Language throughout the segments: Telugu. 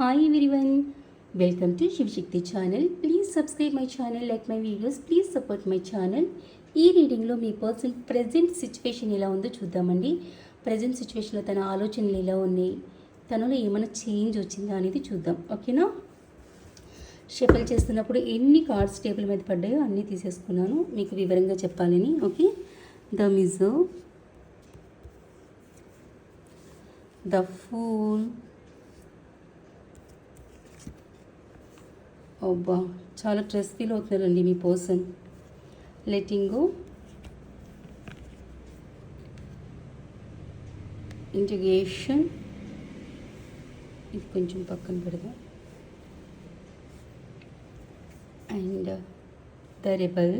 Hi everyone welcome to Shivashakti channel please subscribe my channel like my videos please support my channel ఈ రీడింగ్లో మీ పర్సన్ ప్రజెంట్ సిచ్యువేషన్ ఎలా ఉందో చూద్దామండి. ప్రజెంట్ సిచ్యువేషన్లో తన ఆలోచనలు ఎలా ఉన్నాయి? తనలో ఏమైనా చేంజ్ వచ్చిందా అనేది చూద్దాం. ఓకేనా షఫల్ చేస్తున్నప్పుడు ఎన్ని కార్డ్స్ టేబుల్ మీద పడ్డాయో అన్నీ తీసేసుకున్నాను. మీకు వివరంగా చెప్పాలని. Okay the Mizo the fool అబ్బా చాలా స్ట్రెస్ ఫీల్ అవుతున్నారండి మీ పర్సన్ లెటింగ్ గో ఇంటిగేషన్ ఇది కొంచెం పక్కన పెడదాం. And the rebel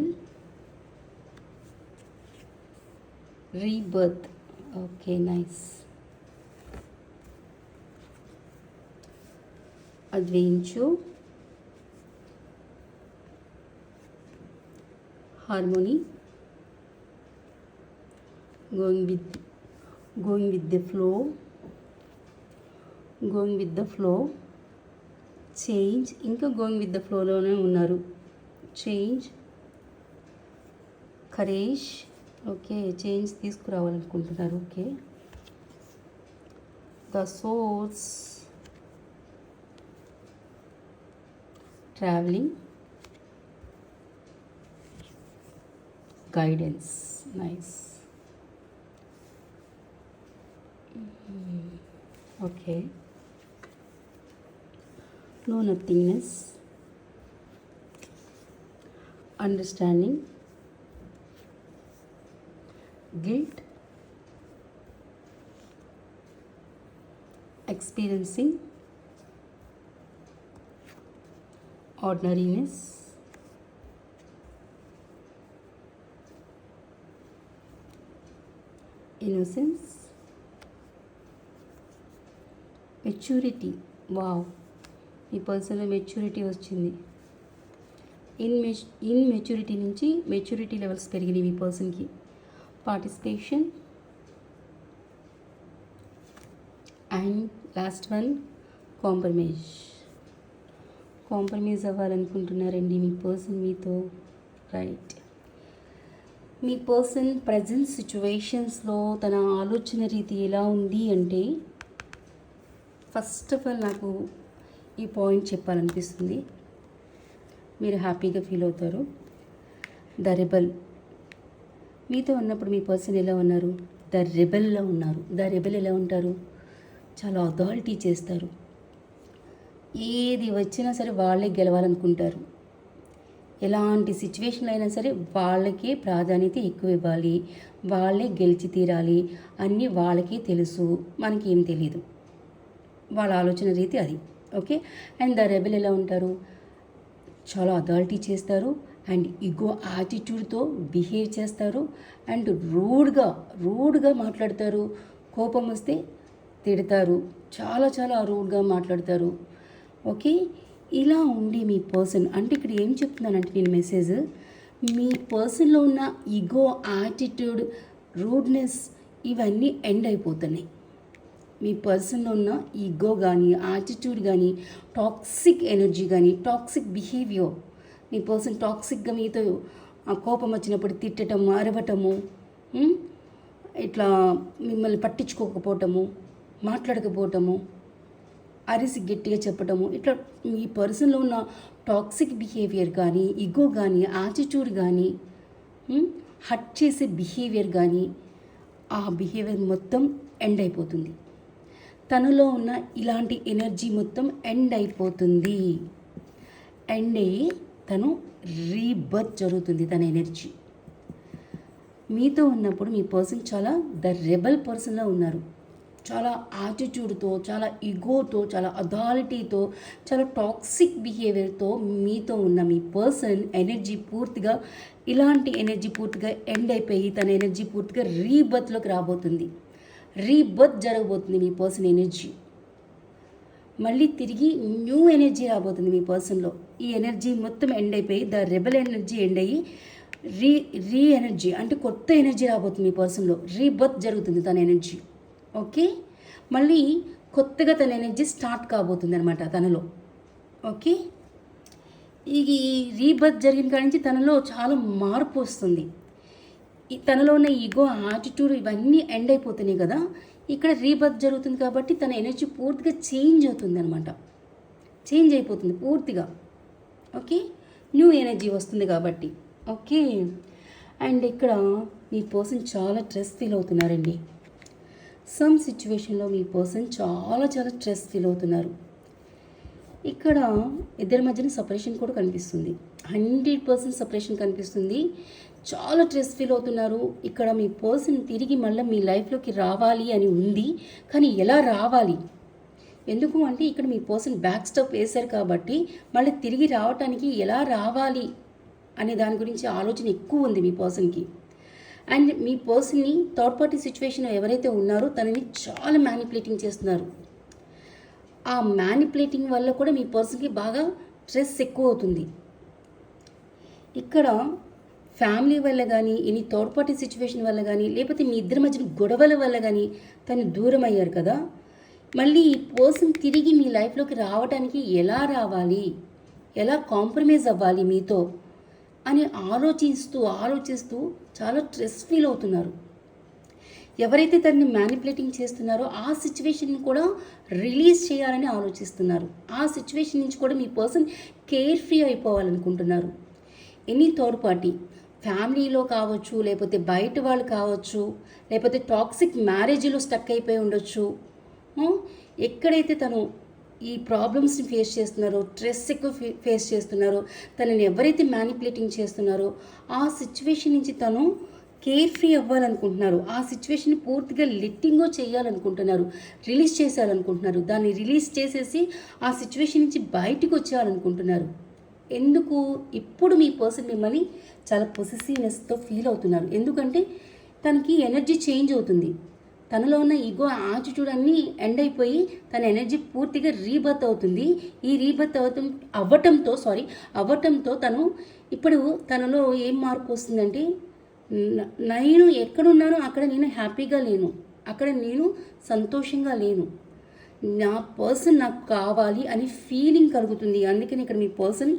rebirth okay nice adventure. Harmony going with going with the flow going with the flow change ఇంకా గోయింగ్ విత్ ద ఫ్లోలోనే ఉన్నారు change కరేష్ okay change తీసుకురావాలనుకుంటున్నారు okay the source traveling guidance. Nice. Mhm. okay. No nothingness. Understanding. Guilt. Experiencing. Ordinariness innocence maturity wow ఈ పర్సన్లో మెచ్యూరిటీ వచ్చింది. ఇన్ మెచ్ ఇన్ మెచ్యూరిటీ నుంచి మెచ్యూరిటీ లెవెల్స్ పెరిగినాయి మీ పర్సన్కి participation and last one compromise compromise అవ్వాలనుకుంటున్నారండి మీ పర్సన్ మీతో. రైట్ మీ పర్సన్ ప్రజెంట్ సిచ్యువేషన్స్లో తన ఆలోచన రీతి ఎలా ఉంది అంటే ఫస్ట్ ఆఫ్ ఆల్ నాకు ఈ పాయింట్ చెప్పాలనిపిస్తుంది. మీరు హ్యాపీగా ఫీల్ అవుతారు. The rebel. మీతో ఉన్నప్పుడు మీ పర్సన్ ఎలా ఉన్నారు? ద రెబెల్లో ఉన్నారు? ద రెబెల్ ఎలా ఉంటారు? చాలా అథారిటీ చేస్తారు. ఏది వచ్చినా సరే వాళ్ళే గెలవాలనుకుంటారు. ఎలాంటి సిచ్యువేషన్లో అయినా సరే వాళ్ళకే ప్రాధాన్యత ఎక్కువ ఇవ్వాలి. వాళ్ళే గెలిచి తీరాలి అన్నీ వాళ్ళకే తెలుసు. మనకేం తెలియదు వాళ్ళ ఆలోచన రీతి అది. ఓకే? అండ్ ద రెబెల్ ఎలా ఉంటారు? చాలా అథారిటీ చేస్తారు. అండ్ ఇగో యాటిట్యూడ్తో బిహేవ్ చేస్తారు. అండ్ రూడ్గా రూడ్గా మాట్లాడతారు. కోపం వస్తే తిడతారు. చాలా చాలా రూడ్గా మాట్లాడతారు. ఓకే? ఇలా ఉండి మీ పర్సన్ అంటే ఇక్కడ ఏం చెప్తున్నానంటే నేను మెసేజ్ మీ పర్సన్లో ఉన్న ఈగో యాటిట్యూడ్ రూడ్నెస్ ఇవన్నీ ఎండ్ అయిపోతున్నాయి. మీ పర్సన్లో ఉన్న ఈగో కానీ యాటిట్యూడ్ కానీ టాక్సిక్ ఎనర్జీ కానీ టాక్సిక్ బిహేవియర్ మీ పర్సన్ టాక్సిక్గా మీతో ఆ కోపం వచ్చినప్పుడు తిట్టడం అరవటము ఇట్లా మిమ్మల్ని పట్టించుకోకపోవటము మాట్లాడకపోవటము అరిసి గట్టిగా చెప్పడము ఇట్లా మీ పర్సన్లో ఉన్న టాక్సిక్ బిహేవియర్ కానీ ఇగో కానీ యాటిట్యూడ్ కానీ హట్ చేసే బిహేవియర్ కానీ ఆ బిహేవియర్ మొత్తం ఎండ్ అయిపోతుంది. తనలో ఉన్న ఇలాంటి ఎనర్జీ మొత్తం ఎండ్ అయిపోతుంది. ఎండ్ అయ్యి తను రీబర్త్ జరుగుతుంది తన ఎనర్జీ. మీతో ఉన్నప్పుడు మీ పర్సన్ చాలా ద రెబల్ పర్సన్లో ఉన్నారు. చాలా యాటిట్యూడ్తో చాలా ఇగోతో చాలా అథారిటీతో చాలా టాక్సిక్ బిహేవియర్తో మీతో ఉన్న మీ పర్సన్ ఎనర్జీ పూర్తిగా ఇలాంటి ఎనర్జీ పూర్తిగా ఎండ్ అయిపోయి తన ఎనర్జీ పూర్తిగా రీబర్త్లోకి రాబోతుంది. రీబర్త్ జరగబోతుంది మీ పర్సన్ ఎనర్జీ మళ్ళీ తిరిగి న్యూ ఎనర్జీ రాబోతుంది మీ పర్సన్లో ఈ ఎనర్జీ మొత్తం ఎండ్ అయిపోయి ద రెబల్ ఎనర్జీ ఎండ్ అయ్యి రీ రీ ఎనర్జీ అంటే కొత్త ఎనర్జీ రాబోతుంది మీ పర్సన్లో రీబర్త్ జరుగుతుంది తన ఎనర్జీ ఓకే? మళ్ళీ కొత్తగా తన ఎనర్జీ స్టార్ట్ కాబోతుంది అనమాట తనలో. ఓకే? ఈ రీబర్త్ జరిగిన కాడి నుంచి తనలో చాలా మార్పు వస్తుంది. తనలో ఉన్న ఈగో యాటిట్యూడ్ ఇవన్నీ ఎండ్ అయిపోతున్నాయి కదా. ఇక్కడ రీబర్త్ జరుగుతుంది కాబట్టి తన ఎనర్జీ పూర్తిగా చేంజ్ అవుతుంది అనమాట చేంజ్ అయిపోతుంది పూర్తిగా. ఓకే? న్యూ ఎనర్జీ వస్తుంది కాబట్టి. ఓకే? అండ్ ఇక్కడ మీ పర్సన్ చాలా స్ట్రెస్ ఫీల్ అవుతున్నారండి. సమ్ సిచ్యువేషన్లో మీ పర్సన్ చాలా చాలా స్ట్రెస్ ఫీల్ అవుతున్నారు. ఇక్కడ ఇద్దరి మధ్యన సపరేషన్ కూడా కనిపిస్తుంది. హండ్రెడ్ పర్సెంట్ సపరేషన్ కనిపిస్తుంది. చాలా స్ట్రెస్ ఫీల్ అవుతున్నారు. ఇక్కడ మీ పర్సన్ తిరిగి మళ్ళీ మీ లైఫ్లోకి రావాలి అని ఉంది. కానీ ఎలా రావాలి? ఎందుకు అంటే ఇక్కడ మీ పర్సన్ బ్యాక్ స్టెప్ వేశారు కాబట్టి మళ్ళీ తిరిగి రావటానికి ఎలా రావాలి? అనే దాని గురించి ఆలోచన ఎక్కువ ఉంది మీ పర్సన్కి అండ్ మీ పర్సన్ని థర్డ్ పార్టీ సిచ్యువేషన్లో ఎవరైతే ఉన్నారో తనని చాలా మ్యానిపులేటింగ్ చేస్తున్నారు. ఆ మ్యానిపులేటింగ్ వల్ల కూడా మీ పర్సన్కి బాగా స్ట్రెస్ ఎక్కువ అవుతుంది. ఇక్కడ ఫ్యామిలీ వల్ల కానీ ఎనీ థర్డ్ పార్టీ సిచ్యువేషన్ వల్ల కానీ లేకపోతే మీ ఇద్దరి మధ్యన గొడవల వల్ల కానీ తను దూరం అయ్యారు కదా. మళ్ళీ ఈ పర్సన్ తిరిగి మీ లైఫ్లోకి రావడానికి ఎలా రావాలి? ఎలా కాంప్రమైజ్ అవ్వాలి మీతో? అని ఆలోచిస్తూ ఆలోచిస్తూ చాలా స్ట్రెస్ ఫీల్ అవుతున్నారు. ఎవరైతే తనని మ్యానిపులేటింగ్ చేస్తున్నారో ఆ సిచ్యువేషన్ని కూడా రిలీజ్ చేయాలని ఆలోచిస్తున్నారు. ఆ సిచ్యువేషన్ నుంచి కూడా మీ పర్సన్ కేర్ ఫ్రీ అయిపోవాలనుకుంటున్నారు. ఎనీ థర్డ్ పార్టీ ఫ్యామిలీలో కావచ్చు లేకపోతే బయట వాళ్ళు కావచ్చు లేకపోతే టాక్సిక్ మ్యారేజ్లో స్టక్ అయిపోయి ఉండొచ్చు. ఎక్కడైతే తను ఈ ప్రాబ్లమ్స్ని ఫేస్ చేస్తున్నారో స్ట్రెస్ ఎక్కువ ఫే- ఫేస్ చేస్తున్నారో తనని ఎవరైతే మ్యానిపులేటింగ్ చేస్తున్నారో ఆ సిచ్యువేషన్ నుంచి తను కేర్ ఫ్రీ అవ్వాలనుకుంటున్నారు. ఆ సిచ్యువేషన్ పూర్తిగా లిట్టింగో చేయాలనుకుంటున్నారు రిలీజ్ చేసేయాలనుకుంటున్నారు దాన్ని రిలీజ్ చేసేసి ఆ సిచ్యువేషన్ నుంచి బయటకు వచ్చేయాలనుకుంటున్నారు ఎందుకు? ఇప్పుడు మీ పర్సన్ మిమ్మల్ని చాలా పొసెసివ్నెస్తో ఫీల్ అవుతున్నారు. ఎందుకంటే తనకి ఎనర్జీ చేంజ్ అవుతుంది. తనలో ఉన్న ఈగో ఆచి అన్నీ ఎండ్ అయిపోయి తన ఎనర్జీ పూర్తిగా రీబర్త్ అవుతుంది. ఈ రీబర్త్ అవటం అవ్వటంతో సారీ అవ్వటంతో తను ఇప్పుడు తనలో ఏం మార్పు వస్తుందంటే నేను ఎక్కడున్నానో అక్కడ నేను హ్యాపీగా లేను. అక్కడ నేను సంతోషంగా లేను. నా పర్సన్ నాకు కావాలి అని ఫీలింగ్ కలుగుతుంది. అందుకని ఇక్కడ మీ పర్సన్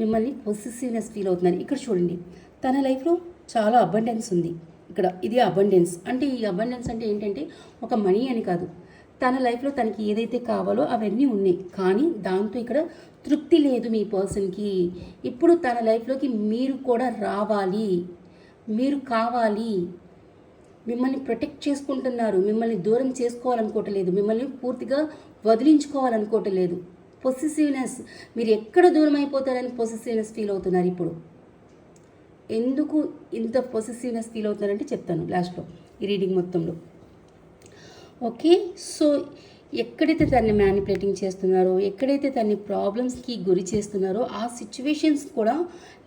మిమ్మల్ని పొసెసివ్నెస్ ఫీల్ అవుతున్నారు ఇక్కడ చూడండి తన లైఫ్లో చాలా అబండెన్స్ ఉంది. ఇక్కడ ఇది అబండెన్స్ అంటే ఈ అబండెన్స్ అంటే ఏంటంటే ఒక మనీ అని కాదు. తన లైఫ్లో తనకి ఏదైతే కావాలో అవన్నీ ఉన్నాయి. కానీ దాంతో ఇక్కడ తృప్తి లేదు మీ పర్సన్కి ఇప్పుడు తన లైఫ్లోకి మీరు కూడా రావాలి. మీరు కావాలి. మిమ్మల్ని ప్రొటెక్ట్ చేసుకుంటున్నారు. మిమ్మల్ని దూరం చేసుకోవాలనుకోవట్లేదు. మిమ్మల్ని పూర్తిగా వదిలించుకోవాలనుకోవట్లేదు. పొసెసివ్నెస్ మీరు ఎక్కడ దూరం అయిపోతారని పొసెసివ్నెస్ ఫీల్ అవుతున్నారు ఇప్పుడు. ఎందుకు ఇంత పొసెసివ్నెస్ ఫీల్ అవుతున్నారంటే చెప్తాను లాస్ట్లో ఈ రీడింగ్ మొత్తంలో. ఓకే సో ఎక్కడైతే దాన్ని మ్యానిపులేటింగ్ చేస్తున్నారో ఎక్కడైతే తన్ని ప్రాబ్లమ్స్కి గురి చేస్తున్నారో ఆ సిచ్యువేషన్స్ కూడా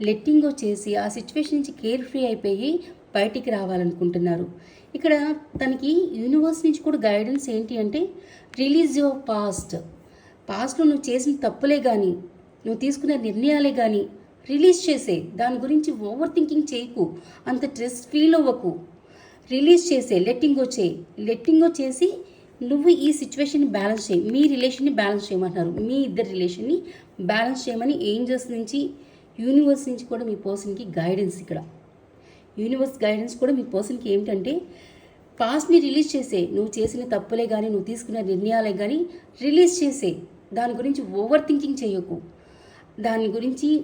లెట్టింగ్ చేసి ఆ సిచ్యువేషన్ నుంచి కేర్ ఫ్రీ అయిపోయి బయటికి రావాలనుకుంటున్నారు. ఇక్కడ తనకి యూనివర్స్ నుంచి కూడా గైడెన్స్ ఏంటి అంటే రిలీజ్ యువర్ పాస్ట్ పాస్ట్లో నువ్వు చేసిన తప్పులే కానీ నువ్వు తీసుకున్న నిర్ణయాలే కానీ రిలీజ్ చేసే దాని గురించి ఓవర్ థింకింగ్ చేయకు అంత స్ట్రెస్ ఫీల్ అవ్వకు. రిలీజ్ చేసే లెట్టింగ్ చేయి. లెట్టింగ్ చేసి నువ్వు ఈ సిచ్యువేషన్ని బ్యాలెన్స్ చేయి. మీ రిలేషన్ని బ్యాలెన్స్ చేయమంటున్నారు. మీ ఇద్దరు రిలేషన్ని బ్యాలెన్స్ చేయమని ఏంజల్స్ నుంచి యూనివర్స్ నుంచి కూడా మీ పర్సన్కి గైడెన్స్ ఇక్కడ. యూనివర్స్ గైడెన్స్ కూడా మీ పర్సన్కి ఏమిటంటే పాస్ట్ని రిలీజ్ చేసే నువ్వు చేసిన తప్పులే కానీ నువ్వు తీసుకున్న నిర్ణయాలే కానీ రిలీజ్ చేసే దాని గురించి ఓవర్ థింకింగ్ చేయకు. దాని గురించి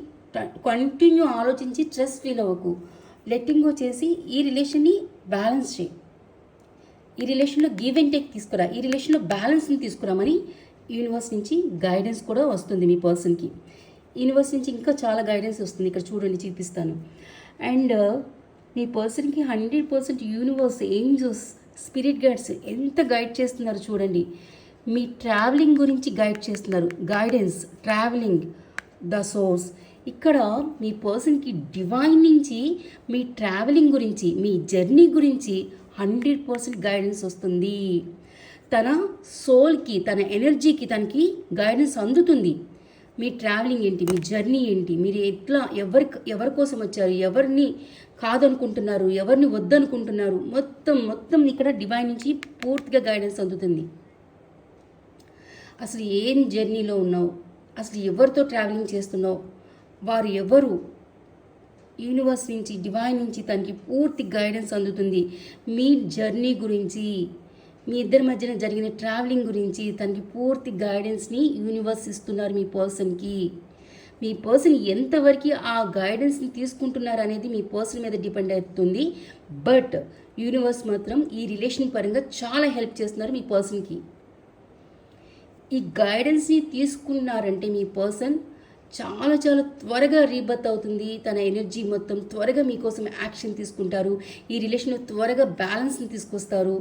కంటిన్యూ ఆలోచించి స్ట్రెస్ ఫీల్ అవ్వకు. లెట్టింగ్ గో చేసి ఈ రిలేషన్ని బ్యాలెన్స్ చేయి. ఈ రిలేషన్లో గివ్ అండ్ టేక్ తీసుకురా. ఈ రిలేషన్లో బ్యాలెన్స్ని తీసుకురామని యూనివర్స్ నుంచి గైడెన్స్ కూడా వస్తుంది మీ పర్సన్కి యూనివర్స్ నుంచి ఇంకా చాలా గైడెన్స్ వస్తుంది. ఇక్కడ చూడండి చూపిస్తాను. అండ్ uh, మీ పర్సన్కి hundred percent universe angels spirit guides ఎంత గైడ్ చేస్తున్నారు చూడండి. మీ ట్రావెలింగ్ గురించి గైడ్ చేస్తున్నారు. గైడెన్స్ ట్రావెలింగ్ ద సోర్స్ ఇక్కడ మీ పర్సన్కి డివైన్ నుంచి మీ ట్రావెలింగ్ గురించి మీ జర్నీ గురించి హండ్రెడ్ పర్సెంట్ గైడెన్స్ వస్తుంది. తన సోల్కి తన ఎనర్జీకి తనకి గైడెన్స్ అందుతుంది. మీ ట్రావెలింగ్ ఏంటి? మీ జర్నీ ఏంటి? మీరు ఎట్లా ఎవరి ఎవరి కోసం వచ్చారు? ఎవరిని కాదనుకుంటున్నారు? ఎవరిని వద్దనుకుంటున్నారు? మొత్తం మొత్తం ఇక్కడ డివైన్ నుంచి పూర్తిగా గైడెన్స్ అందుతుంది. అసలు ఏం జర్నీలో ఉన్నావు? అసలు ఎవరితో ట్రావెలింగ్ చేస్తున్నావు? వారు ఎవరు? యూనివర్స్ నుంచి డివైన్ నుంచి తనకి పూర్తి గైడెన్స్ అందుతుంది. మీ జర్నీ గురించి మీ ఇద్దరి మధ్యన జరిగిన ట్రావెలింగ్ గురించి తనకి పూర్తి గైడెన్స్ని యూనివర్స్ ఇస్తున్నారు మీ పర్సన్కి. మీ పర్సన్ ఎంతవరకు ఆ గైడెన్స్ని తీసుకుంటున్నారు అనేది మీ పర్సన్ మీద డిపెండ్ అవుతుంది. బట్ యూనివర్స్ మాత్రం ఈ రిలేషన్ పరంగా చాలా హెల్ప్ చేస్తున్నారు మీ పర్సన్కి. ఈ గైడెన్స్ని తీసుకున్నారంటే మీ పర్సన్ చాలా చాలా త్వరగా రీబర్త్ అవుతుంది. తన ఎనర్జీ మొత్తం త్వరగా మీకోసం యాక్షన్ తీసుకుంటారు. ఈ రిలేషన్ త్వరగా బ్యాలెన్స్ని తీసుకొస్తారు.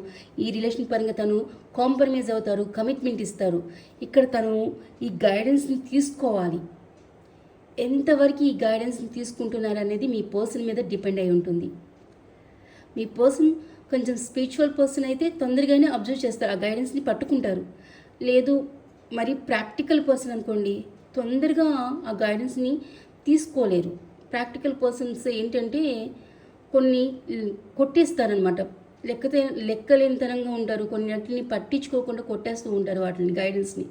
ఈ రిలేషన్ పరంగా తను కాంప్రమైజ్ అవుతారు కమిట్మెంట్ ఇస్తారు. ఇక్కడ తను ఈ గైడెన్స్ని తీసుకోవాలి. ఎంతవరకు ఈ గైడెన్స్ని తీసుకుంటున్నారు అనేది మీ పర్సన్ మీద డిపెండ్ అయి ఉంటుంది. మీ పర్సన్ కొంచెం స్పిరిచువల్ పర్సన్ అయితే తొందరగానే అబ్జర్వ్ చేస్తారు ఆ గైడెన్స్ని పట్టుకుంటారు. లేదు మరి ప్రాక్టికల్ పర్సన్ అనుకోండి తొందరగా ఆ గైడెన్స్ని తీసుకోలేరు. ప్రాక్టికల్ పర్సన్స్ ఏంటంటే కొన్ని కొట్టేస్తారనమాట లెక్కతే లెక్కలేనితనంగా ఉంటారు. కొన్నిటిని పట్టించుకోకుండా కొట్టేస్తూ ఉంటారు వాటిని గైడెన్స్ని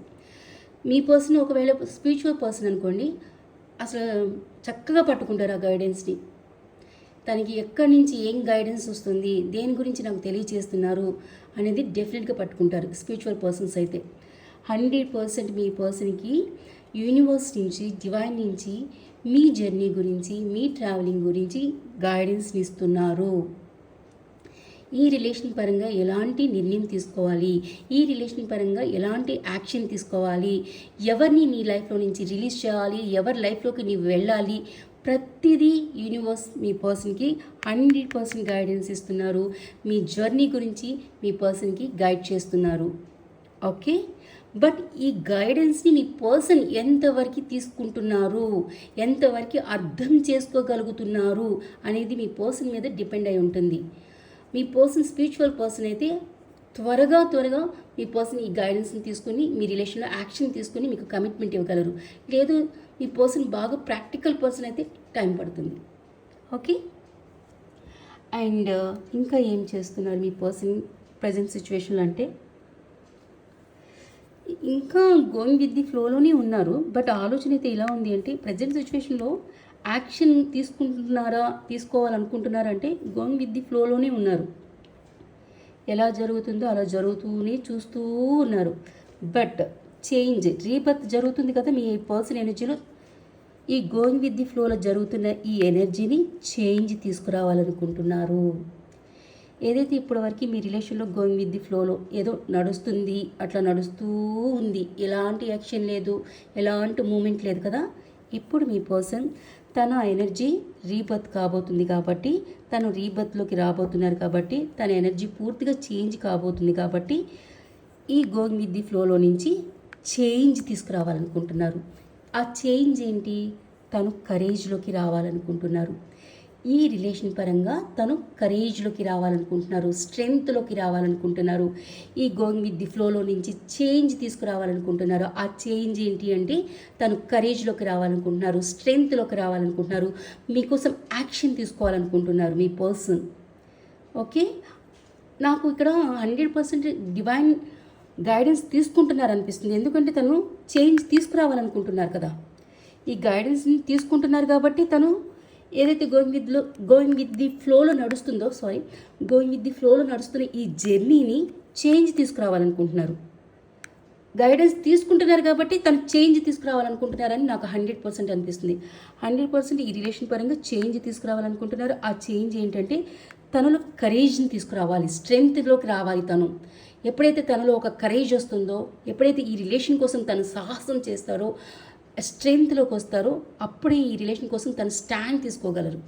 మీ పర్సన్ ఒకవేళ స్పిరిచువల్ పర్సన్ అనుకోండి అసలు చక్కగా పట్టుకుంటారు ఆ గైడెన్స్ని తనకి ఎక్కడి నుంచి ఏం గైడెన్స్ వస్తుంది దేని గురించి నాకు తెలియచేస్తున్నారు అనేది డెఫినెట్గా పట్టుకుంటారు స్పిరిచువల్ పర్సన్స్ అయితే. హండ్రెడ్ పర్సెంట్ మీ పర్సన్కి యూనివర్స్ నుంచి డివైన్ నుంచి మీ జర్నీ గురించి మీ ట్రావెలింగ్ గురించి గైడెన్స్ని ఇస్తున్నారు. ఈ రిలేషన్ పరంగా ఎలాంటి నిర్ణయం తీసుకోవాలి? ఈ రిలేషన్ పరంగా ఎలాంటి యాక్షన్ తీసుకోవాలి? ఎవరిని నీ లైఫ్లో నుంచి రిలీజ్ చేయాలి? ఎవరి లైఫ్లోకి నీవు వెళ్ళాలి? ప్రతిదీ యూనివర్స్ మీ పర్సన్కి హండ్రెడ్ పర్సెంట్ గైడెన్స్ ఇస్తున్నారు. మీ జర్నీ గురించి మీ పర్సన్కి గైడ్ చేస్తున్నారు. ఓకే? బట్ ఈ గైడెన్స్ని మీ పర్సన్ ఎంతవరకు తీసుకుంటున్నారు? ఎంతవరకు అర్థం చేసుకోగలుగుతున్నారు? అనేది మీ పర్సన్ మీద డిపెండ్ అయి ఉంటుంది. మీ పర్సన్ స్పిరిచువల్ పర్సన్ అయితే త్వరగా త్వరగా మీ పర్సన్ ఈ గైడెన్స్ని తీసుకుని మీ రిలేషన్లో యాక్షన్ తీసుకుని మీకు కమిట్మెంట్ ఇవ్వగలరు. లేదు మీ పర్సన్ బాగా ప్రాక్టికల్ పర్సన్ అయితే టైం పడుతుంది. ఓకే? అండ్ ఇంకా ఏం చేస్తున్నారు మీ పర్సన్ ప్రజెంట్ సిచ్యువేషన్లో అంటే? ఇంకా గోయింగ్ విత్ ది ఫ్లోలోనే ఉన్నారు. బట్ ఆలోచన అయితే ఎలా ఉంది అంటే ప్రజెంట్ సిచ్యువేషన్లో యాక్షన్ తీసుకుంటున్నారా తీసుకోవాలనుకుంటున్నారా అంటే గోయింగ్ విత్ ది ఫ్లోలోనే ఉన్నారు. ఎలా జరుగుతుందో అలా జరుగుతూనే చూస్తూ ఉన్నారు. బట్ చేంజ్ రీబర్త్ జరుగుతుంది కదా మీ పర్సన్ ఎనర్జీలో ఈ గోయింగ్ విత్ ది ఫ్లోలో జరుగుతున్న ఈ ఎనర్జీని చేంజ్ తీసుకురావాలనుకుంటున్నారు. ఏదైతే ఇప్పటివరకు మీ రిలేషన్లో గోయింగ్ విత్ ది ఫ్లోలో ఏదో నడుస్తుంది అట్లా నడుస్తూ ఉంది ఎలాంటి యాక్షన్ లేదు ఎలాంటి మూమెంట్ లేదు కదా ఇప్పుడు మీ పర్సన్ తన ఎనర్జీ రీబర్త్ కాబోతుంది కాబట్టి తను రీబర్త్లోకి రాబోతున్నారు కాబట్టి తన ఎనర్జీ పూర్తిగా చేంజ్ కాబోతుంది కాబట్టి ఈ గోయింగ్ విత్ ది ఫ్లోలో నుంచి చేంజ్ తీసుకురావాలనుకుంటున్నారు. ఆ చేంజ్ ఏంటి? తను కరేజ్లోకి రావాలనుకుంటున్నారు. ఈ రిలేషన్ పరంగా తను కరేజ్లోకి రావాలనుకుంటున్నారు స్ట్రెంగ్త్లోకి రావాలనుకుంటున్నారు. ఈ గోయింగ్ విత్ ది ఫ్లోలో నుంచి చేంజ్ తీసుకురావాలనుకుంటున్నారు. ఆ చేంజ్ ఏంటి అంటే తను కరేజ్లోకి రావాలనుకుంటున్నారు స్ట్రెంగ్త్లోకి రావాలనుకుంటున్నారు. మీకోసం యాక్షన్ తీసుకోవాలనుకుంటున్నారు మీ పర్సన్. ఓకే? నాకు ఇక్కడ హండ్రెడ్ పర్సెంట్ డివైన్ గైడెన్స్ తీసుకుంటున్నారు అనిపిస్తుంది ఎందుకంటే తను చేంజ్ తీసుకురావాలనుకుంటున్నారు కదా. ఈ గైడెన్స్ని తీసుకుంటున్నారు కాబట్టి తను ఏదైతే గోయింగ్ విత్లో గోయింగ్ విత్ ది ఫ్లోలో నడుస్తుందో సారీ గోయింగ్ విత్ ది ఫ్లోలో నడుస్తున్న ఈ జర్నీని చేంజ్ తీసుకురావాలనుకుంటున్నారు. గైడెన్స్ తీసుకుంటున్నారు కాబట్టి తను చేంజ్ తీసుకురావాలనుకుంటున్నారని నాకు హండ్రెడ్ పర్సెంట్ అనిపిస్తుంది. హండ్రెడ్ పర్సెంట్ ఈ రిలేషన్ పరంగా చేంజ్ తీసుకురావాలనుకుంటున్నారు. ఆ చేంజ్ ఏంటంటే తనలో కరేజ్ని తీసుకురావాలి స్ట్రెంగ్త్లోకి రావాలి తను. ఎప్పుడైతే తనలో ఒక కరేజ్ వస్తుందో ఎప్పుడైతే ఈ రిలేషన్ కోసం తను సాహసం చేస్తారో స్ట్రెంగ్త్లోకి వస్తారో. అప్పుడే ఈ రిలేషన్ కోసం తను స్టాండ్ తీసుకోగలరు.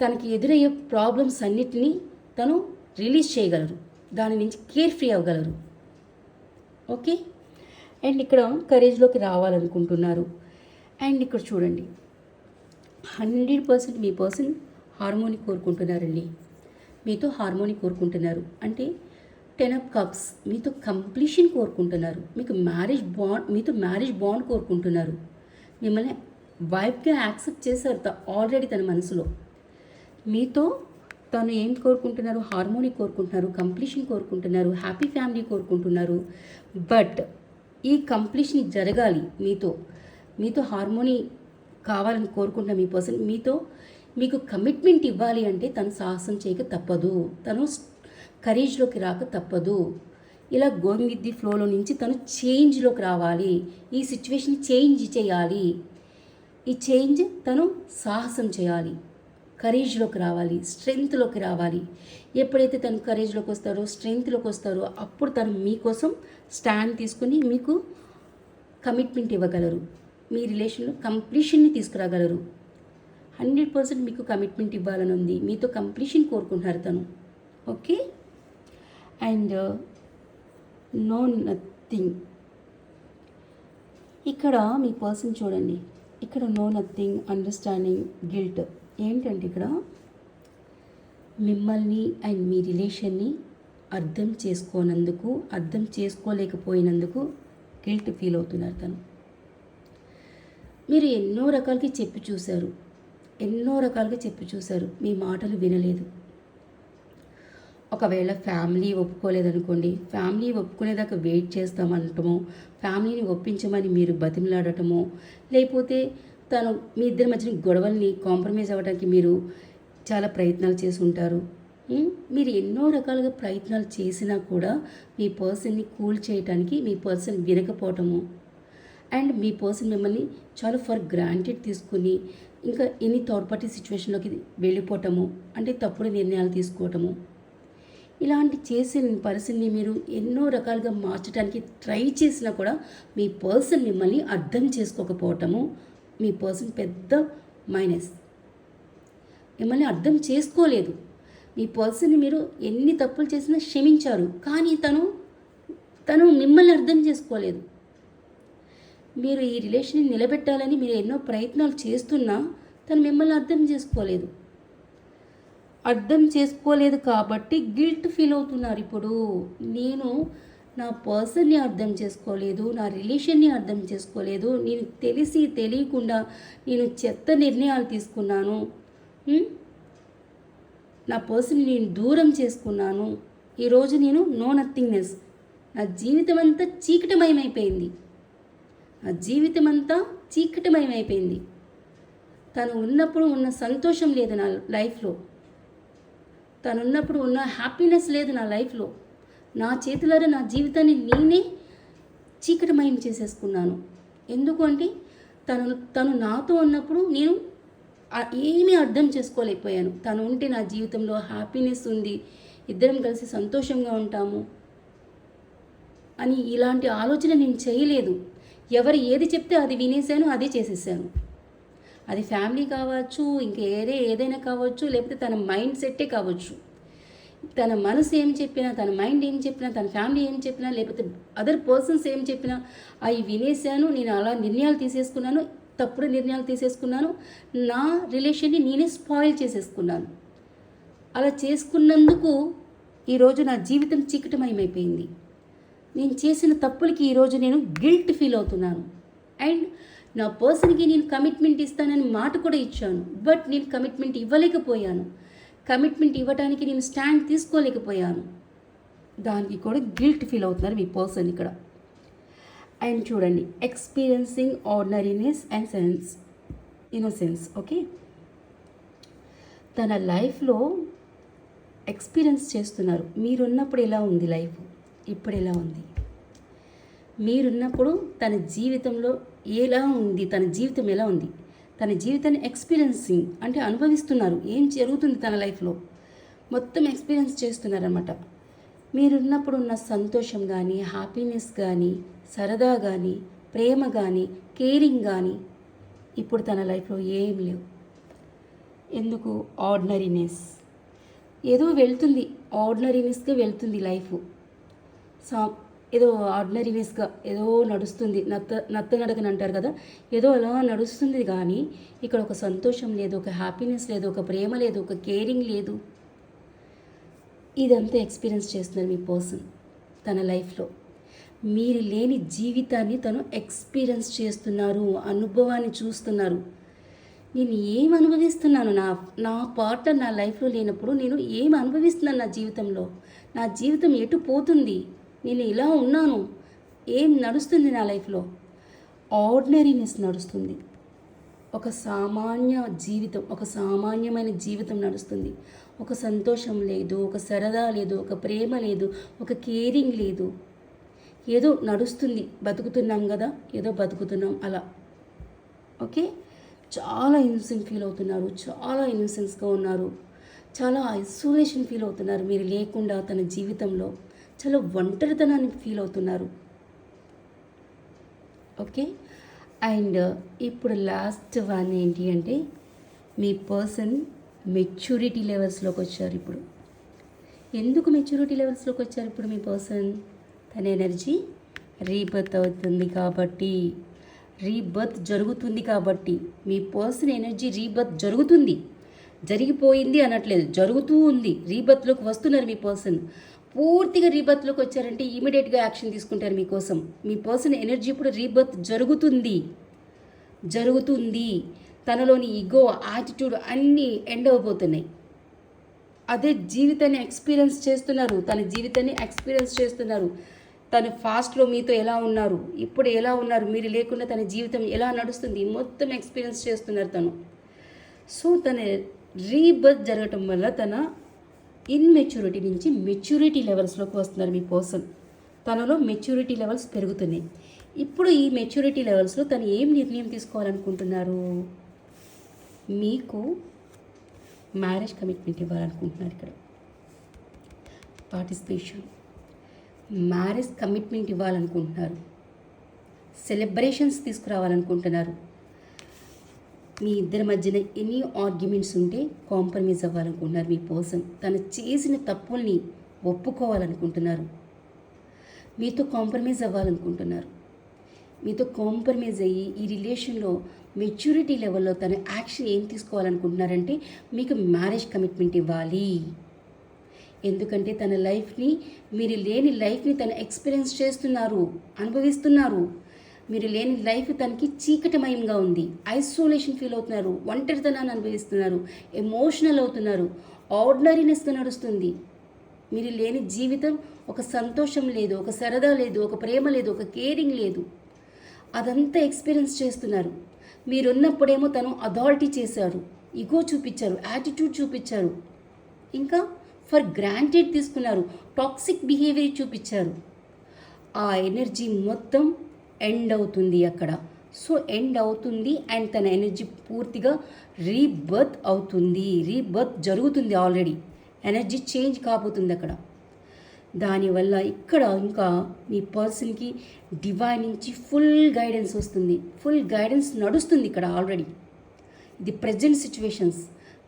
తనకి ఎదురయ్యే ప్రాబ్లమ్స్ అన్నిటినీ తను రిలీజ్ చేయగలరు. దాని నుంచి కేర్ ఫ్రీ అవ్వగలరు. ఓకే? అండ్ ఇక్కడ కరేజ్లోకి రావాలనుకుంటున్నారు. అండ్ ఇక్కడ చూడండి. హండ్రెడ్ పర్సెంట్ మీ పర్సన్ హార్మోని కోరుకుంటున్నారండి. మీతో హార్మోని కోరుకుంటున్నారు. అంటే టెన్ ఆఫ్ కప్స్ మీతో కంప్లీషన్ కోరుకుంటున్నారు. మీకు మ్యారేజ్ బాండ్ మీతో మ్యారేజ్ బాండ్ కోరుకుంటున్నారు. మిమ్మల్ని వైఫ్గా యాక్సెప్ట్ చేశారు త- ఆల్రెడీ తన మనసులో. మీతో తను ఏం కోరుకుంటున్నారు? హార్మోని కోరుకుంటున్నారు కంప్లీషన్ కోరుకుంటున్నారు హ్యాపీ ఫ్యామిలీ కోరుకుంటున్నారు. బట్ ఈ కంప్లీషన్ జరగాలి మీతో. మీతో హార్మోనీ కావాలని కోరుకుంటున్న మీ పర్సన్ మీతో మీకు కమిట్మెంట్ ఇవ్వాలి అంటే తను సాహసం చేయక తప్పదు. తను కరీజ్లోకి రాక తప్పదు. ఇలా గోయింగ్ విత్ ది ఫ్లోలో నుంచి తను చేంజ్లోకి రావాలి. ఈ సిచ్యువేషన్ చేంజ్ చేయాలి. ఈ చేంజ్ తను సాహసం చేయాలి. కరేజ్లోకి రావాలి. స్ట్రెంగ్త్లోకి రావాలి. ఎప్పుడైతే తను కరేజ్లోకి వస్తారో స్ట్రెంగ్త్లోకి వస్తారో అప్పుడు తను మీకోసం స్టాండ్ తీసుకుని మీకు కమిట్మెంట్ ఇవ్వగలరు. మీ రిలేషన్లో కంప్లీషన్ని తీసుకురాగలరు. హండ్రెడ్ పర్సెంట్ మీకు కమిట్మెంట్ ఇవ్వాలని ఉంది. మీతో కంప్లీషన్ కోరుకుంటున్నారు తను. ఓకే? And no nothing. ఇక్కడ మీ పర్సన్ చూడండి. ఇక్కడ నో నథింగ్ అండర్స్టాండింగ్ గిల్ట్. ఏంటంటే ఇక్కడ? మిమ్మల్ని అండ్ మీ రిలేషన్ని అర్థం చేసుకోనందుకు అర్థం చేసుకోలేకపోయినందుకు గిల్ట్ ఫీల్ అవుతున్నారు తను. మీరు ఎన్నో రకాలకి చెప్పి చూశారు. ఎన్నో రకాలుగా చెప్పి చూశారు. మీ మాటలు వినలేదు. ఒకవేళ ఫ్యామిలీ ఒప్పుకోలేదనుకోండి ఫ్యామిలీ ఒప్పుకునేదాకా వెయిట్ చేస్తామనటము ఫ్యామిలీని ఒప్పించమని మీరు బతిమలాడటమో లేకపోతే తను మీ ఇద్దరి మధ్యన గొడవల్ని కాంప్రమైజ్ అవ్వడానికి మీరు చాలా ప్రయత్నాలు చేసి ఉంటారు మీరు ఎన్నో రకాలుగా ప్రయత్నాలు చేసినా కూడా మీ పర్సన్ని కూల్ చేయడానికి మీ పర్సన్ వినకపోవటము. అండ్ మీ పర్సన్ మిమ్మల్ని చాలా ఫర్ గ్రాంటెడ్ తీసుకుని ఇంకా ఎన్ని థర్డ్ పార్టీ సిచ్యువేషన్లోకి వెళ్ళిపోవటము అంటే తప్పుడు నిర్ణయాలు తీసుకోవటము. ఇలాంటి చేసిన పరిస్థితిని మీరు ఎన్నో రకాలుగా మార్చడానికి ట్రై చేసినా కూడా మీ పర్సన్ మిమ్మల్ని అర్థం చేసుకోకపోవటము మీ పర్సన్ పెద్ద మైనస్. మిమ్మల్ని అర్థం చేసుకోలేదు. మీ పర్సన్ని మీరు ఎన్ని తప్పులు చేసినా క్షమించారు. కానీ తను తను మిమ్మల్ని అర్థం చేసుకోలేదు. మీరు ఈ రిలేషన్ని నిలబెట్టాలని మీరు ఎన్నో ప్రయత్నాలు చేస్తున్నా తను మిమ్మల్ని అర్థం చేసుకోలేదు. అర్థం చేసుకోలేదు కాబట్టి గిల్ట్ ఫీల్ అవుతున్నారు ఇప్పుడు. నేను నా పర్సన్ని అర్థం చేసుకోలేదు నా రిలేషన్ని అర్థం చేసుకోలేదు నేను తెలిసి తెలియకుండా నేను చెత్త నిర్ణయాలు తీసుకున్నాను. నా పర్సన్ని నేను దూరం చేసుకున్నాను. ఈరోజు నేను నో నథింగ్నెస్ నా జీవితం అంతా చీకటమయమైపోయింది. నా జీవితం అంతా చీకటమయమైపోయింది. తను ఉన్నప్పుడు ఉన్న సంతోషం లేదు నా లైఫ్లో తను ఉన్నప్పుడు ఉన్న హ్యాపీనెస్ లేదు నా లైఫ్లో. నా చేతులారా నా జీవితాన్ని నేనే చీకటమయం చేసేసుకున్నాను. ఎందుకు అంటే తను తను నాతో ఉన్నప్పుడు నేను ఏమీ అర్థం చేసుకోలేకపోయాను. తను ఉంటే నా జీవితంలో హ్యాపీనెస్ ఉంది ఇద్దరం కలిసి సంతోషంగా ఉంటాము అని ఇలాంటి ఆలోచన నేను చేయలేదు. ఎవరు ఏది చెప్తే అది వినేశాను అదే చేసేసాను అది ఫ్యామిలీ కావచ్చు ఇంకా ఏదే ఏదైనా కావచ్చు లేకపోతే తన మైండ్ సెట్టే కావచ్చు. తన మనసు ఏం చెప్పినా తన మైండ్ ఏం చెప్పినా తన ఫ్యామిలీ ఏం చెప్పినా లేకపోతే అదర్ పర్సన్స్ ఏం చెప్పినా అవి వినేశాను నేను అలా నిర్ణయాలు తీసేసుకున్నాను తప్పుడు నిర్ణయాలు తీసేసుకున్నాను నా రిలేషన్ని నేనే స్పాయిల్ చేసేసుకున్నాను. అలా చేసుకున్నందుకు ఈరోజు నా జీవితం చీకటమయమైపోయింది. నేను చేసిన తప్పులకి ఈరోజు నేను గిల్ట్ ఫీల్ అవుతున్నాను. అండ్ నా పర్సన్కి నేను కమిట్మెంట్ ఇస్తానని మాట కూడా ఇచ్చాను బట్ నేను కమిట్మెంట్ ఇవ్వలేకపోయాను. కమిట్మెంట్ ఇవ్వడానికి నేను స్టాండ్ తీసుకోలేకపోయాను. దానికి కూడా గిల్ట్ ఫీల్ అవుతున్నారు మీ పర్సన్ ఇక్కడ. అండ్ చూడండి experiencing ordinariness and sense innocence okay? తన లైఫ్లో ఎక్స్పీరియన్స్ చేస్తున్నారు. మీరున్నప్పుడు ఎలా ఉంది లైఫ్? ఇప్పుడు ఎలా ఉంది? మీరున్నప్పుడు తన జీవితంలో ఎలా ఉంది తన జీవితం ఎలా ఉంది? తన జీవితాన్ని ఎక్స్పీరియన్సింగ్ అంటే అనుభవిస్తున్నారు. ఏం జరుగుతుంది తన లైఫ్లో? మొత్తం ఎక్స్పీరియన్స్ చేస్తున్నారన్నమాట. మీరున్నప్పుడు ఉన్న సంతోషం కానీ హ్యాపీనెస్ కానీ సరదా కానీ ప్రేమ కానీ కేరింగ్ కానీ ఇప్పుడు తన లైఫ్లో ఏం లేవు. ఎందుకు? ఆర్డినరీనెస్ ఏదో వెళ్తుంది. ఆర్డినరీనెస్గా వెళ్తుంది లైఫ్. సా ఏదో ఆర్డినరీనెస్గా ఏదో నడుస్తుంది. నత్త నత్త నడకని అంటారు కదా. ఏదో అలా నడుస్తుంది కానీ ఇక్కడ ఒక సంతోషం లేదు ఒక హ్యాపీనెస్ లేదు ఒక ప్రేమ లేదు ఒక కేరింగ్ లేదు. ఇదంతా ఎక్స్పీరియన్స్ చేస్తున్నారు మీ పర్సన్ తన లైఫ్లో మీరు లేని జీవితాన్ని తను ఎక్స్పీరియన్స్ చేస్తున్నారు అనుభవాన్ని చూస్తున్నారు. నేను ఏం అనుభవిస్తున్నాను? నా నా పార్ట్నర్ నా లైఫ్లో లేనప్పుడు నేను ఏం అనుభవిస్తున్నాను నా జీవితంలో? నా జీవితం ఎటు పోతుంది? నేను ఇలా ఉన్నాను. ఏం నడుస్తుంది నా లైఫ్లో? ఆర్డినరీనెస్ నడుస్తుంది. ఒక సామాన్య జీవితం ఒక సామాన్యమైన జీవితం నడుస్తుంది. ఒక సంతోషం లేదు ఒక సరదా లేదు ఒక ప్రేమ లేదు ఒక కేరింగ్ లేదు. ఏదో నడుస్తుంది బతుకుతున్నాం కదా ఏదో బతుకుతున్నాం అలా. ఓకే? చాలా ఇన్సెంట్ ఫీల్ అవుతున్నారు చాలా ఇన్సెన్స్గా ఉన్నారు. చాలా ఐసోలేషన్ ఫీల్ అవుతున్నారు మీరు లేకుండా తన జీవితంలో. చాలా ఒంటరితనాన్ని ఫీల్ అవుతున్నారు. ఓకే అండ్ ఇప్పుడు లాస్ట్ వన్ ఏంటి అంటే మీ పర్సన్ మెచ్యూరిటీ లెవెల్స్లోకి వచ్చారు ఇప్పుడు. ఎందుకు మెచ్యూరిటీ లెవెల్స్లోకి వచ్చారు ఇప్పుడు మీ పర్సన్ తన ఎనర్జీ రీబర్త్ అవుతుంది కాబట్టి రీబర్త్ జరుగుతుంది కాబట్టి మీ పర్సన్ ఎనర్జీ రీబర్త్ జరుగుతుంది. జరిగిపోయింది అనట్లేదు జరుగుతూ ఉంది. రీబర్త్లోకి వస్తున్నారు మీ పర్సన్ పూర్తిగా రీబర్త్లోకి వచ్చారంటే ఇమీడియట్గా యాక్షన్ తీసుకుంటారు మీకోసం. మీ పర్సన్ ఎనర్జీ ఇప్పుడు రీబర్త్ జరుగుతుంది. జరుగుతుంది. తనలోని ఈగో యాటిట్యూడ్ అన్నీ ఎండ్ అవబోతున్నాయి. అదే జీవితాన్ని ఎక్స్పీరియన్స్ చేస్తున్నారు. తన జీవితాన్ని ఎక్స్పీరియన్స్ చేస్తున్నారు. తను ఫాస్ట్లో మీతో ఎలా ఉన్నారు? ఇప్పుడు ఎలా ఉన్నారు? మీరు లేకుండా తన జీవితం ఎలా నడుస్తుంది? మొత్తం ఎక్స్పీరియన్స్ చేస్తున్నారు తను. సో తన రీబర్త్ జరగటం వల్ల తన ఇన్మెచ్యూరిటీ నుంచి మెచ్యూరిటీ లెవెల్స్లోకి వస్తున్నారు మీ పర్సన్. తనలో మెచ్యూరిటీ లెవెల్స్ పెరుగుతున్నాయి. ఇప్పుడు ఈ మెచ్యూరిటీ లెవెల్స్లో తను ఏం నిర్ణయం తీసుకోవాలనుకుంటున్నారు? మీకు మ్యారేజ్ కమిట్మెంట్ ఇవ్వాలనుకుంటున్నారు ఇక్కడ. పార్టిసిపేషన్. మ్యారేజ్ కమిట్మెంట్ ఇవ్వాలనుకుంటున్నారు. సెలబ్రేషన్స్ తీసుకురావాలనుకుంటున్నారు. మీ ఇద్దరి మధ్యన ఎన్ని ఆర్గ్యుమెంట్స్ ఉంటే కాంప్రమైజ్ అవ్వాలనుకుంటున్నారు మీ పర్సన్. తను చేసిన తప్పుల్ని ఒప్పుకోవాలనుకుంటున్నారు. మీతో కాంప్రమైజ్ అవ్వాలనుకుంటున్నారు. మీతో కాంప్రమైజ్ అయ్యి ఈ రిలేషన్లో మెచ్యూరిటీ లెవెల్లో తన యాక్షన్ ఏం తీసుకోవాలనుకుంటున్నారంటే మీకు మ్యారేజ్ కమిట్మెంట్ ఇవ్వాలి. ఎందుకంటే తన లైఫ్ని మీరు లేని లైఫ్ని తను ఎక్స్పీరియన్స్ చేస్తున్నారు అనుభవిస్తున్నారు. మీరు లేని లైఫ్ తనకి చీకటమయంగా ఉంది. ఐసోలేషన్ ఫీల్ అవుతున్నారు. ఒంటరితనాన్ని అనుభవిస్తున్నారు. ఎమోషనల్ అవుతున్నారు. ఆర్డినరీనెస్గా నడుస్తుంది. మీరు లేని జీవితం ఒక సంతోషం లేదు ఒక సరదా లేదు ఒక ప్రేమ లేదు ఒక కేరింగ్ లేదు. అదంతా ఎక్స్పీరియన్స్ చేస్తున్నారు. మీరున్నప్పుడేమో తను అథారిటీ చేశారు. ఇగో చూపించారు. యాటిట్యూడ్ చూపించారు. ఇంకా ఫర్ గ్రాంటెడ్ తీసుకున్నారు. టాక్సిక్ బిహేవియర్ చూపించారు. ఆ ఎనర్జీ మొత్తం ఎండ్ అవుతుంది అక్కడ. సో ఎండ్ అవుతుంది అండ్ తన ఎనర్జీ పూర్తిగా రీబర్త్ అవుతుంది. రీబర్త్ జరుగుతుంది ఆల్రెడీ ఎనర్జీ చేంజ్ కాబోతుంది అక్కడ. దానివల్ల ఇక్కడ ఇంకా మీ పర్సన్కి డివైన్ నుంచి ఫుల్ గైడెన్స్ వస్తుంది. ఫుల్ గైడెన్స్ నడుస్తుంది ఇక్కడ ఆల్రెడీ ఇది ప్రజెంట్ సిచ్యువేషన్స్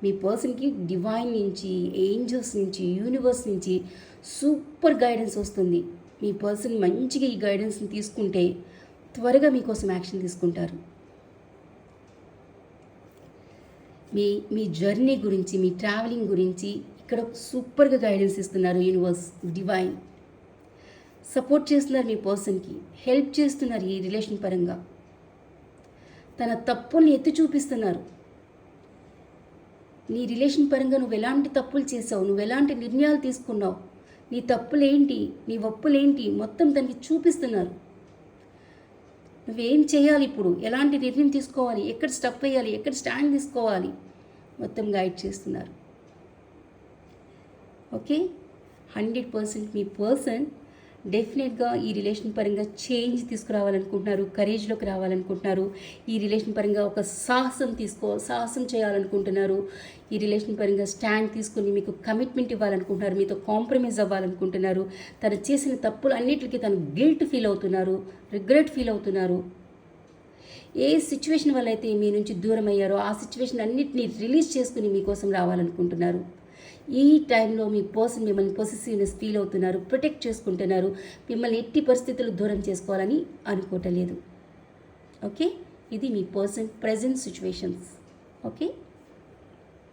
మీ పర్సన్కి డివైన్ నుంచి ఏంజల్స్ నుంచి యూనివర్స్ నుంచి సూపర్ గైడెన్స్ వస్తుంది. మీ పర్సన్ మంచిగా ఈ గైడెన్స్ని తీసుకుంటే త్వరగా మీకోసం యాక్షన్ తీసుకుంటారు. మీ మీ జర్నీ గురించి మీ ట్రావెలింగ్ గురించి ఇక్కడ సూపర్గా గైడెన్స్ ఇస్తున్నారు యూనివర్స్ డివైన్. సపోర్ట్ చేస్తున్నారు మీ పర్సన్కి హెల్ప్ చేస్తున్నారు ఈ రిలేషన్ పరంగా. తన తప్పుల్ని ఎత్తి చూపిస్తున్నారు. నీ రిలేషన్ పరంగా నువ్వు ఎలాంటి తప్పులు చేసావు నువ్వు ఎలాంటి నిర్ణయాలు తీసుకున్నావు నీ తప్పులేంటి నీ ఒప్పులేంటి మొత్తం దానికి చూపిస్తున్నారు. నువ్వేం చేయాలి ఇప్పుడు? ఎలాంటి నిర్ణయం తీసుకోవాలి? ఎక్కడ స్టప్ వేయాలి? ఎక్కడ స్టాండ్ తీసుకోవాలి? మొత్తం గైడ్ చేస్తున్నారు. ఓకే? హండ్రెడ్ పర్సెంట్ మీ పర్సన్ డెఫినెట్గా ఈ రిలేషన్ పరంగా చేంజ్ తీసుకురావాలనుకుంటున్నారు కరేజ్లోకి రావాలనుకుంటున్నారు. ఈ రిలేషన్ పరంగా ఒక సాహసం తీసుకో సాహసం చేయాలనుకుంటున్నారు. ఈ రిలేషన్ పరంగా స్టాండ్ తీసుకుని మీకు కమిట్మెంట్ ఇవ్వాలనుకుంటున్నారు మీతో కాంప్రమైజ్ అవ్వాలనుకుంటున్నారు. తను చేసిన తప్పులు అన్నిటికీ తను గిల్ట్ ఫీల్ అవుతున్నారు రిగ్రెట్ ఫీల్ అవుతున్నారు. ఏ సిచ్యువేషన్ వల్ల అయితే మీ నుంచి దూరం అయ్యారో ఆ సిచ్యువేషన్ అన్నిటినీ రిలీజ్ చేసుకుని మీకోసం రావాలనుకుంటున్నారు. ఈ టైంలో మీ పర్సన్ మిమ్మల్ని పొసెసివ్నెస్ ఫీల్ అవుతున్నారు ప్రొటెక్ట్ చేసుకుంటున్నారు మిమ్మల్ని ఎట్టి పరిస్థితులు దూరం చేసుకోవాలని అనుకోవటం లేదు. ఓకే ఇది మీ పర్సన్ ప్రజెంట్ సిచ్యువేషన్స్ ఓకే